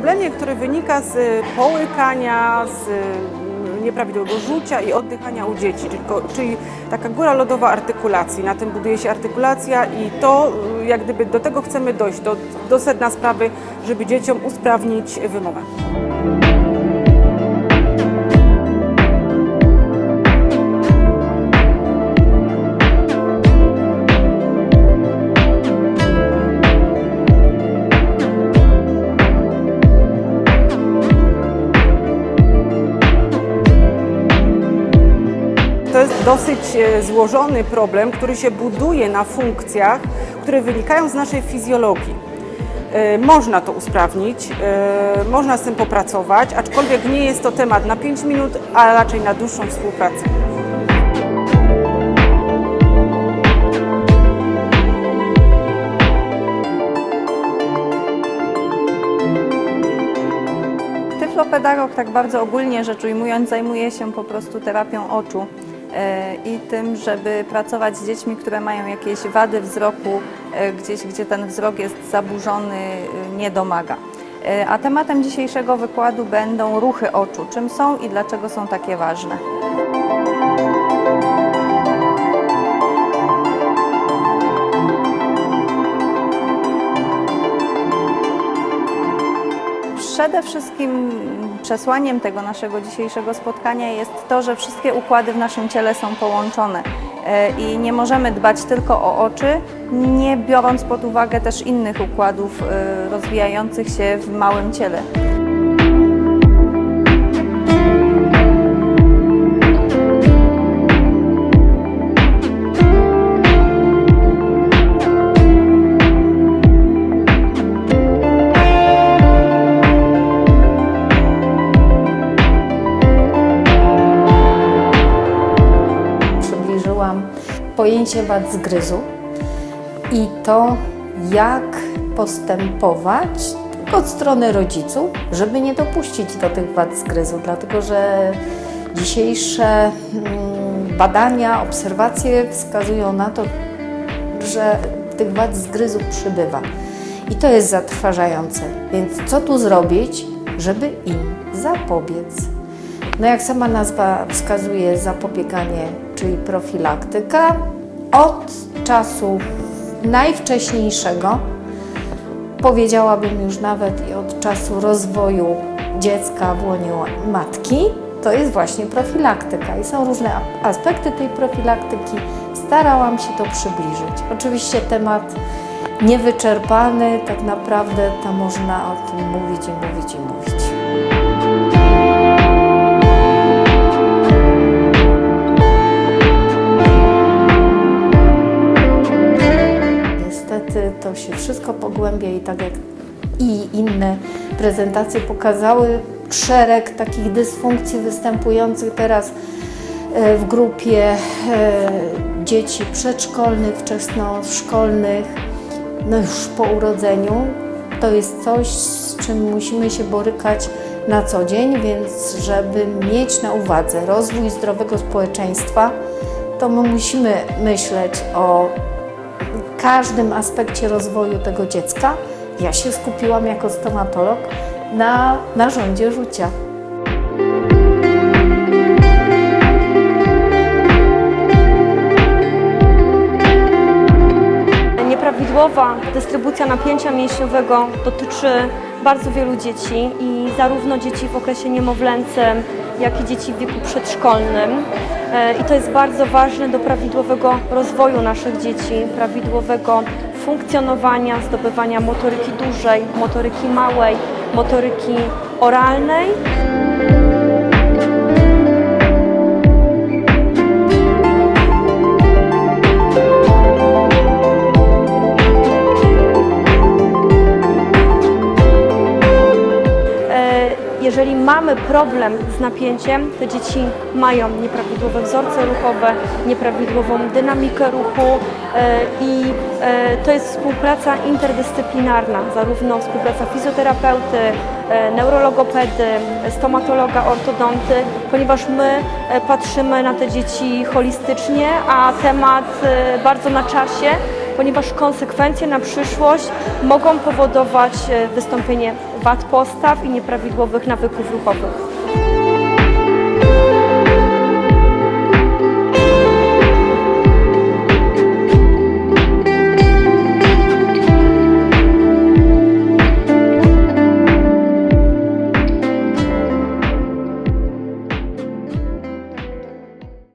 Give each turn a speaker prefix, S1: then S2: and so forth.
S1: problemie, który wynika z połykania, z mm, nieprawidłowego rzucia i oddychania u dzieci, czyli taka góra lodowa artykulacji. Na tym buduje się artykulacja i to y, jak gdyby do tego chcemy dojść, do, do sedna sprawy, żeby dzieciom usprawnić wymowę. To jest dosyć e, złożony problem, który się buduje na funkcjach, które wynikają z naszej fizjologii. E, Można to usprawnić, e, można z tym popracować, aczkolwiek nie jest to temat na 5 minut, a raczej na dłuższą współpracę.
S2: Tyflopedagog tak bardzo ogólnie rzecz ujmując zajmuje się po prostu terapią oczu i tym, żeby pracować z dziećmi, które mają jakieś wady wzroku, e, gdzieś gdzie ten wzrok jest zaburzony, e, nie domaga. E, A tematem dzisiejszego wykładu będą ruchy oczu. Czym są i dlaczego są takie ważne? Przede wszystkim przesłaniem tego naszego dzisiejszego spotkania jest to, że wszystkie układy w naszym ciele są połączone e, i nie możemy dbać tylko o oczy, nie biorąc pod uwagę też innych układów e, rozwijających się w małym ciele.
S3: Pojęcie wad zgryzu i to, jak postępować od strony rodziców, żeby nie dopuścić do tych wad zgryzu, dlatego że dzisiejsze mm, badania, obserwacje wskazują na to, że tych wad zgryzu przybywa. I to jest zatrważające. Więc co tu zrobić, żeby im zapobiec? No jak sama nazwa wskazuje, zapobieganie, czyli profilaktyka, od czasu najwcześniejszego, powiedziałabym już nawet i od czasu rozwoju dziecka w łonie matki, to jest właśnie profilaktyka i są różne aspekty tej profilaktyki. Starałam się to przybliżyć. Oczywiście temat niewyczerpany, tak naprawdę to można o tym mówić i mówić i mówić. Wszystko pogłębia i tak jak i inne prezentacje pokazały, szereg takich dysfunkcji występujących teraz e, w grupie e, dzieci przedszkolnych, wczesnoszkolnych, no już po urodzeniu. To jest coś, z czym musimy się borykać na co dzień, więc żeby mieć na uwadze rozwój zdrowego społeczeństwa, to my musimy myśleć o każdym aspekcie rozwoju tego dziecka. Ja się skupiłam jako stomatolog na narządzie rzucia.
S4: Nieprawidłowa dystrybucja napięcia mięśniowego dotyczy bardzo wielu dzieci i zarówno dzieci w okresie niemowlęcym, jak i dzieci w wieku przedszkolnym. E, I to jest bardzo ważne do prawidłowego rozwoju naszych dzieci, prawidłowego funkcjonowania, zdobywania motoryki dużej, motoryki małej, motoryki oralnej. Mamy problem z napięciem, to dzieci mają nieprawidłowe wzorce ruchowe, nieprawidłową dynamikę ruchu e, i e, to jest współpraca interdyscyplinarna, zarówno współpraca fizjoterapeuty, e, neurologopedy, stomatologa, ortodonty, ponieważ my patrzymy na te dzieci holistycznie, a temat bardzo na czasie ponieważ konsekwencje na przyszłość mogą powodować e, wystąpienie wad postaw i nieprawidłowych nawyków ruchowych.